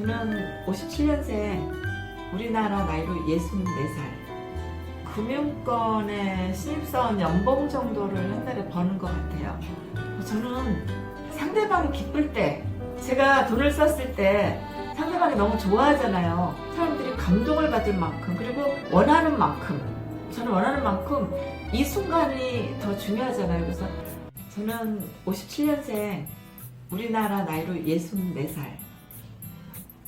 저는 57년생 우리나라 나이로 64살 금융권의 신입사원 연봉 정도를 한 달에 버는 것 같아요. 저는 상대방이 기쁠 때 제가 돈을 썼을 때 상대방이 너무 좋아하잖아요. 사람들이 감동을 받을 만큼 그리고 원하는 만큼 저는 원하는 만큼 이 순간이 더 중요하잖아요. 그래서 저는 57년생 우리나라 나이로 64살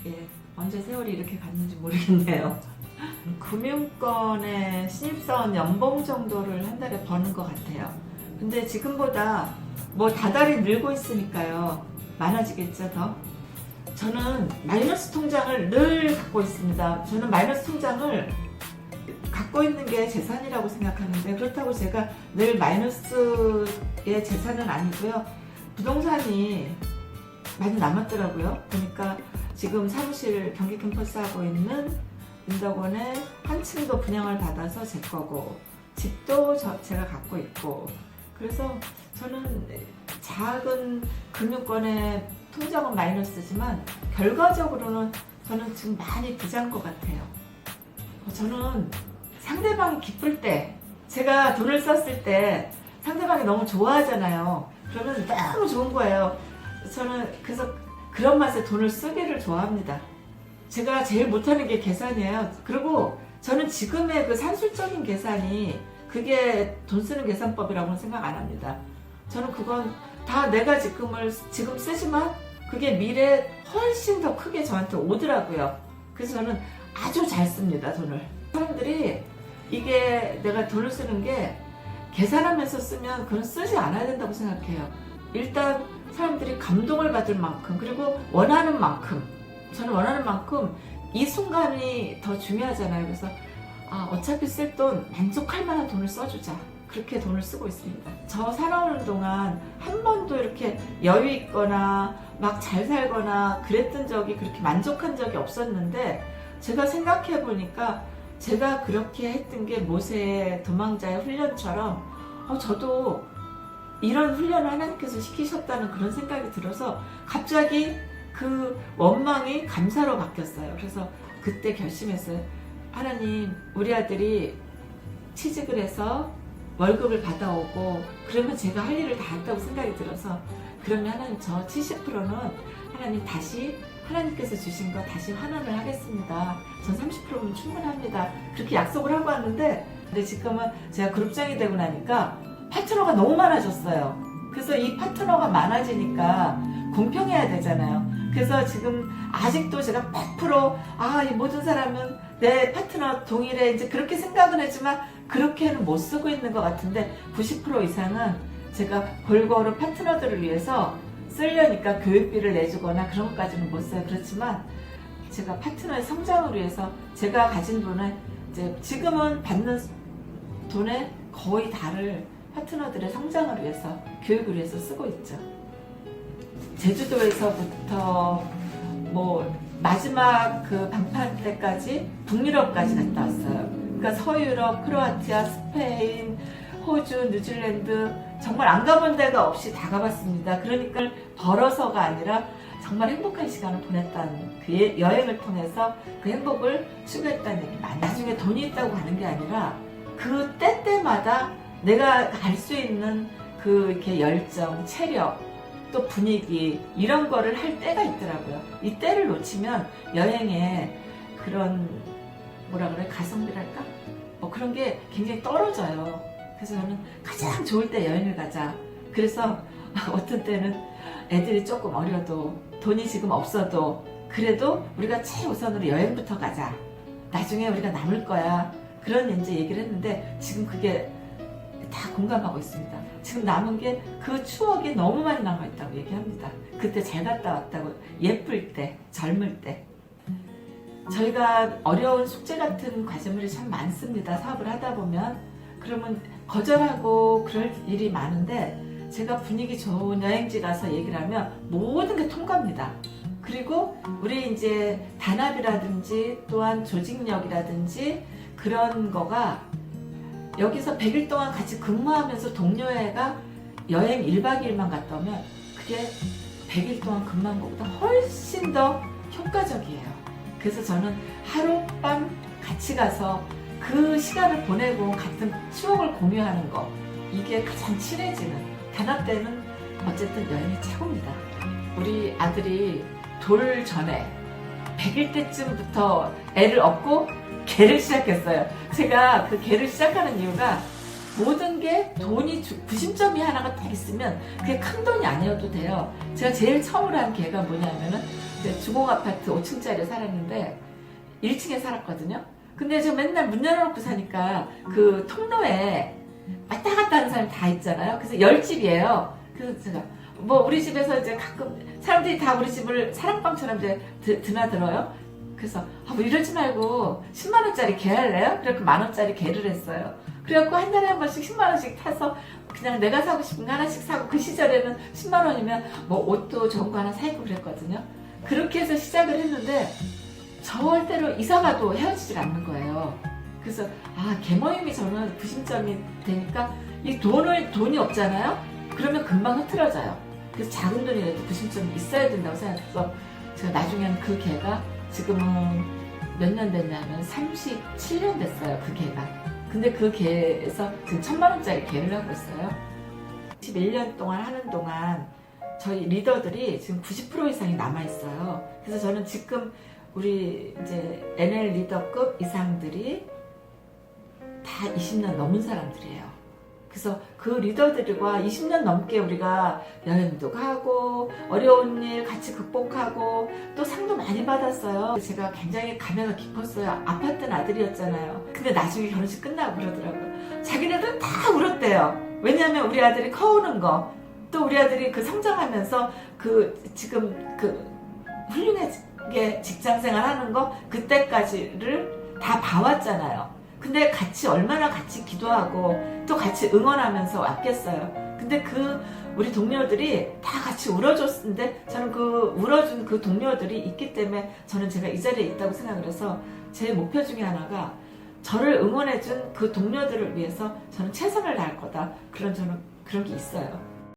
예, 언제 세월이 이렇게 갔는지 모르겠네요. 금융권의 신입사원 연봉 정도를 한 달에 버는 것 같아요. 근데 지금보다 뭐 다달이 늘고 있으니까요. 많아지겠죠, 더? 저는 마이너스 통장을 늘 갖고 있습니다. 저는 마이너스 통장을 갖고 있는 게 재산이라고 생각하는데 그렇다고 제가 늘 마이너스의 재산은 아니고요. 부동산이 많이 남았더라고요. 그러니까 지금 사무실 경기 캠퍼스 하고 있는 인덕원에 한 층도 분양을 받아서 제 거고 집도 저, 제가 갖고 있고 그래서 저는 작은 금융권의 통장은 마이너스지만 결과적으로는 저는 지금 많이 부자인 것 같아요. 저는 상대방이 기쁠 때 제가 돈을 썼을 때 상대방이 너무 좋아하잖아요. 그러면 너무 좋은 거예요. 저는 그래서 그런 맛에 돈을 쓰기를 좋아합니다. 제가 제일 못하는 게 계산이에요. 그리고 저는 지금의 그 산술적인 계산이 그게 돈 쓰는 계산법이라고는 생각 안 합니다. 저는 그건 다 내가 지금을 지금 쓰지만 그게 미래에 훨씬 더 크게 저한테 오더라고요. 그래서 저는 아주 잘 씁니다, 돈을. 사람들이 이게 내가 돈을 쓰는 게 계산하면서 쓰면 그건 쓰지 않아야 된다고 생각해요. 일단 사람들이 감동을 받을 만큼 그리고 원하는 만큼 저는 원하는 만큼 이 순간이 더 중요하잖아요. 그래서 아, 어차피 쓸 돈 만족할 만한 돈을 써주자. 그렇게 돈을 쓰고 있습니다. 저 살아오는 동안 한 번도 이렇게 여유 있거나 막 잘 살거나 그랬던 적이 그렇게 만족한 적이 없었는데 제가 생각해 보니까 제가 그렇게 했던 게 모세의 도망자의 훈련처럼 어, 저도 이런 훈련을 하나님께서 시키셨다는 그런 생각이 들어서 갑자기 그 원망이 감사로 바뀌었어요. 그래서 그때 결심했어요. 하나님, 우리 아들이 취직을 해서 월급을 받아오고 그러면 제가 할 일을 다 했다고 생각이 들어서 그러면 하나님 저 70%는 하나님 다시 하나님께서 주신 거 다시 환원을 하겠습니다. 전 30%면 충분합니다. 그렇게 약속을 하고 왔는데 근데 지금은 제가 그룹장이 되고 나니까 파트너가 너무 많아졌어요. 그래서 이 파트너가 많아지니까 공평해야 되잖아요. 그래서 지금 아직도 제가 100% 아, 이 모든 사람은 내 파트너 동일해 이제 그렇게 생각은 했지만 그렇게는 못 쓰고 있는 것 같은데 90% 이상은 제가 골고루 파트너들을 위해서 쓰려니까 교육비를 내주거나 그런 것까지는 못 써요. 그렇지만 제가 파트너의 성장을 위해서 제가 가진 돈을 이제 지금은 받는 돈의 거의 다를 파트너들의 성장을 위해서 교육을 위해서 쓰고 있죠. 제주도에서부터 뭐 마지막 그 방판 때까지 북유럽까지 갔다 왔어요. 그러니까 서유럽, 크로아티아, 스페인, 호주, 뉴질랜드 정말 안 가본 데가 없이 다 가봤습니다. 그러니까 벌어서가 아니라 정말 행복한 시간을 보냈다는 그 예- 여행을 통해서 그 행복을 추구했다는 얘기. 나중에 돈이 있다고 가는 게 아니라 그 때때마다 내가 갈 수 있는 그 이렇게 열정, 체력, 또 분위기 이런 거를 할 때가 있더라고요. 이 때를 놓치면 여행에 그런 뭐라 그래 가성비랄까? 뭐 그런 게 굉장히 떨어져요. 그래서 저는 가장 좋을 때 여행을 가자. 그래서 어떤 때는 애들이 조금 어려도 돈이 지금 없어도 그래도 우리가 최우선으로 여행부터 가자. 나중에 우리가 남을 거야. 그런 이제 얘기를 했는데 지금 그게 다 공감하고 있습니다. 지금 남은 게 그 추억이 너무 많이 남아 있다고 얘기합니다. 그때 잘 갔다 왔다고 예쁠 때, 젊을 때. 저희가 어려운 숙제 같은 과제물이 참 많습니다. 사업을 하다 보면. 그러면 거절하고 그럴 일이 많은데 제가 분위기 좋은 여행지 가서 얘기를 하면 모든 게 통과입니다. 그리고 우리 이제 단합이라든지 또한 조직력이라든지 그런 거가 여기서 100일 동안 같이 근무하면서 동료애가 여행 1박 2일만 갔다 오면 그게 100일 동안 근무한 것보다 훨씬 더 효과적이에요. 그래서 저는 하룻밤 같이 가서 그 시간을 보내고 같은 추억을 공유하는 거 이게 가장 친해지는 단합 때는 어쨌든 여행이 최고입니다. 우리 아들이 돌 전에 100일 때쯤부터 애를 얻고 개를 시작했어요. 제가 그 개를 시작하는 이유가 모든 게 돈이 주- 구심점이 하나가 딱 있으면 그게 큰 돈이 아니어도 돼요. 제가 제일 처음으로 한 개가 뭐냐면은 주공 아파트 5층짜리 살았는데 1층에 살았거든요. 근데 저 맨날 문 열어놓고 사니까 그 통로에 왔다 갔다 하는 사람이 다 있잖아요. 그래서 열 집이에요. 그래서 제가 뭐 우리 집에서 이제 가끔 사람들이 다 우리 집을 사랑방처럼 이제 드, 드나들어요. 그래서 아, 뭐 이러지 말고 10만 원짜리 개 할래요? 그래서 만 원짜리 개를 했어요. 그래갖고 한 달에 한 번씩 10만 원씩 타서 그냥 내가 사고 싶은 거 하나씩 사고 그 시절에는 10만 원이면 뭐 옷도 좋은 거 하나 사입고 그랬거든요. 그렇게 해서 시작을 했는데 절대로 이사가도 헤어지질 않는 거예요. 그래서 아 개모임이 저는 구심점이 되니까 이 돈을 돈이 없잖아요. 그러면 금방 흐트러져요. 그래서 작은 돈이라도 구심점이 있어야 된다고 생각해서 제가 나중에는 그 개가 지금은 몇 년 됐냐면 37년 됐어요 그 개가. 근데 그 개에서 지금 천만 원짜리 개를 하고 있어요. 11년 동안 하는 동안 저희 리더들이 지금 90% 이상이 남아 있어요. 그래서 저는 지금 우리 이제 NL 리더급 이상들이 다 20년 넘은 사람들이에요. 그래서 그 리더들과 20년 넘게 우리가 여행도 가고 어려운 일 같이 극복하고 또 상도 많이 받았어요. 제가 굉장히 감회가 깊었어요. 아팠던 아들이었잖아요. 근데 나중에 결혼식 끝나고 그러더라고요. 자기네들은 다 울었대요. 왜냐하면 우리 아들이 커오는 거, 또 우리 아들이 그 성장하면서 그 지금 그 훌륭하게 직장 생활 하는 거 그때까지를 다 봐왔잖아요. 근데 같이 얼마나 같이 기도하고 또 같이 응원하면서 왔겠어요. 근데 그 우리 동료들이 다 같이 울어줬는데 저는 그 울어준 그 동료들이 있기 때문에 저는 제가 이 자리에 있다고 생각을 해서 제 목표 중에 하나가 저를 응원해준 그 동료들을 위해서 저는 최선을 다할 거다. 그런 저는 그런 게 있어요.